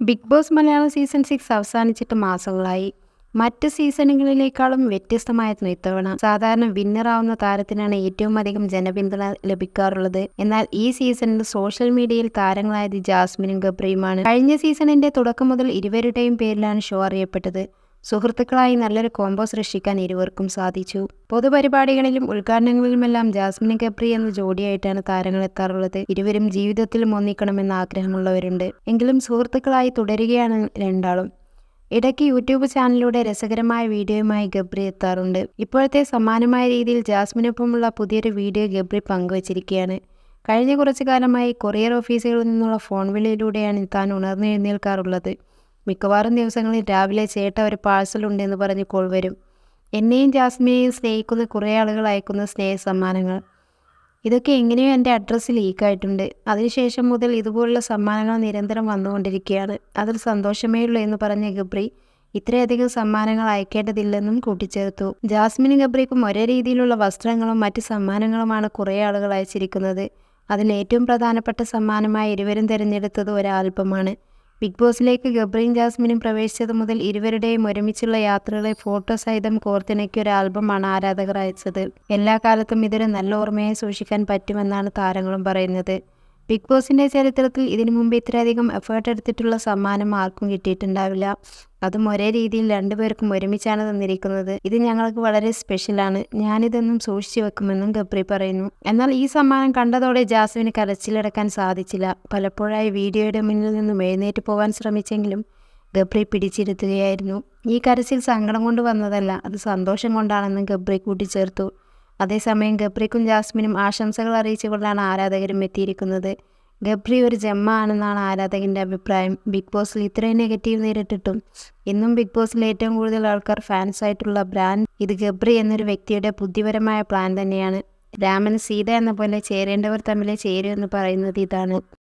Bigg Boss Malayalam season six അവസാനിച്ചിട്ട് മാസങ്ങളായി. മറ്റ് സീസണുകളിലേക്കാളും വ്യത്യസ്തമായിരുന്നു ഇത്തവണ സാധാരണ വിന്നറാവുന്ന താരത്തിനാണ് ഏറ്റവും അധികം ജനപിന്തുണ ലഭിക്കാറുള്ളത്. എന്നാൽ ഈ സീസണിൽ സോഷ്യൽ മീഡിയയിൽ താരങ്ങളായത് ജാസ്മിനും ഗബ്രിയുമാണ്. കഴിഞ്ഞ സീസണിന്റെ തുടക്കം മുതൽ ഇരുവരുടെയും പേരിലാണ് ഷോ അറിയപ്പെട്ടത്. സുഹൃത്തുക്കളായി നല്ലൊരു കോംബോ സൃഷ്ടിക്കാൻ ഇരുവർക്കും സാധിച്ചു. പൊതുപരിപാടികളിലും ഉദ്ഘാടനങ്ങളിലുമെല്ലാം ജാസ്മിൻ കപ്രി എന്ന ജോഡിയായിട്ടാണ് താരങ്ങൾ എത്താറുള്ളത്. ഇരുവരും ജീവിതത്തിൽ ഒന്നിക്കണമെന്ന ആഗ്രഹമുള്ളവരുണ്ട്. എങ്കിലും സുഹൃത്തുക്കളായി തുടരുകയാണ് രണ്ടാളും. ഇടയ്ക്ക് യൂട്യൂബ് ചാനലിലൂടെ രസകരമായ വീഡിയോയുമായി ഗബ്രി എത്താറുണ്ട്. ഇപ്പോഴത്തെ സമാനമായ രീതിയിൽ ജാസ്മിനൊപ്പമുള്ള പുതിയൊരു വീഡിയോ ഗബ്രി പങ്കുവച്ചിരിക്കുകയാണ്. കഴിഞ്ഞ കുറച്ചു കാലമായി കൊറിയർ ഓഫീസുകളിൽ നിന്നുള്ള ഫോൺ വിളിയിലൂടെയാണ് താൻ ഉണർന്നെഴുന്നേൽക്കാറുള്ളത് മിക്കവാറും ദിവസങ്ങളിൽ രാവിലെ ചേട്ട ഒരു പാഴ്സൽ ഉണ്ടെന്ന് പറഞ്ഞ് കോൾ വരും. എന്നെയും ജാസ്മിനെയും സ്നേഹിക്കുന്ന കുറേ ആളുകൾ അയക്കുന്ന സ്നേഹ സമ്മാനങ്ങൾ ഇതൊക്കെ എങ്ങനെയോ എന്റെ അഡ്രസ്സ് ലീക്കായിട്ടുണ്ട് അതിനുശേഷം മുതൽ ഇതുപോലുള്ള സമ്മാനങ്ങൾ നിരന്തരം വന്നുകൊണ്ടിരിക്കുകയാണ്. അതിൽ സന്തോഷമേ ഉള്ളൂ എന്ന് പറഞ്ഞ ഗബ്രി ഇത്രയധികം സമ്മാനങ്ങൾ അയക്കേണ്ടതില്ലെന്നും കൂട്ടിച്ചേർത്തു. ജാസ്മിൻ ഗബ്രിക്കും ഒരേ രീതിയിലുള്ള വസ്ത്രങ്ങളും മറ്റ് സമ്മാനങ്ങളുമാണ് കുറേ ആളുകൾ അയച്ചിരിക്കുന്നത്. അതിൽ ഏറ്റവും പ്രധാനപ്പെട്ട സമ്മാനമായി ഇരുവരും തിരഞ്ഞെടുത്തത് ഒരു ആൽബമാണ് ബിഗ് ബോസിലേക്ക് ഗബ്രീൻ ജാസ്മിനും പ്രവേശിച്ചത് മുതൽ ഇരുവരുടെയും ഒരുമിച്ചുള്ള യാത്രകളെ ഫോട്ടോ സഹിതം കോർത്തിണക്കിയ ഒരു ആൽബമാണ് ആരാധകർ അയച്ചത്. എല്ലാ കാലത്തും ഇതൊരു നല്ല ഓർമ്മയായി സൂക്ഷിക്കാൻ പറ്റുമെന്നാണ് താരങ്ങളും പറയുന്നത്. ബിഗ് ബോസിന്റെ ചരിത്രത്തിൽ ഇതിനു മുമ്പ് ഇത്രയധികം എഫേർട്ട് എടുത്തിട്ടുള്ള സമ്മാനം ആർക്കും കിട്ടിയിട്ടുണ്ടാവില്ല. അതും ഒരേ രീതിയിൽ രണ്ടുപേർക്കും ഒരുമിച്ചാണ് തന്നിരിക്കുന്നത്. ഇത് ഞങ്ങൾക്ക് വളരെ സ്പെഷ്യലാണ് ഞാനിതൊന്നും സൂക്ഷിച്ചു വെക്കുമെന്നും ഗബ്രി പറയുന്നു. എന്നാൽ ഈ സമ്മാനം കണ്ടതോടെ ജാസ്മിന് കരച്ചിലടക്കാൻ സാധിച്ചില്ല. പലപ്പോഴായി വീഡിയോയുടെ മുന്നിൽ നിന്നും എഴുന്നേറ്റ് പോകാൻ ശ്രമിച്ചെങ്കിലും ഗബ്രി പിടിച്ചിരുത്തുകയായിരുന്നു. ഈ കരച്ചിൽ സങ്കടം കൊണ്ട് വന്നതല്ല അത് സന്തോഷം കൊണ്ടാണെന്നും ഗബ്രി കൂട്ടിച്ചേർത്തു. അതേസമയം ഗബ്രിക്കും ജാസ്മിനും ആശംസകൾ അറിയിച്ചുകൊണ്ടാണ് ആരാധകരും എത്തിയിരിക്കുന്നത്. ഗബ്രി ഒരു ജമ്മ ആണെന്നാണ് ആരാധകന്റെ അഭിപ്രായം. ബിഗ് ബോസിൽ ഇത്രയും നെഗറ്റീവ് നേരിട്ടിട്ടും ഇന്നും ബിഗ് ബോസിൽ ഏറ്റവും കൂടുതൽ ആൾക്കാർ ഫാൻസ് ആയിട്ടുള്ള ബ്രാൻഡ് ഇത് ഗബ്രി എന്നൊരു വ്യക്തിയുടെ ബുദ്ധിപരമായ പ്ലാൻ തന്നെയാണ്. രാമൻ സീത എന്ന പോലെ ചേരേണ്ടവർ ചേരൂ ചേരുമെന്ന് പറയുന്നത് ഇതാണ്.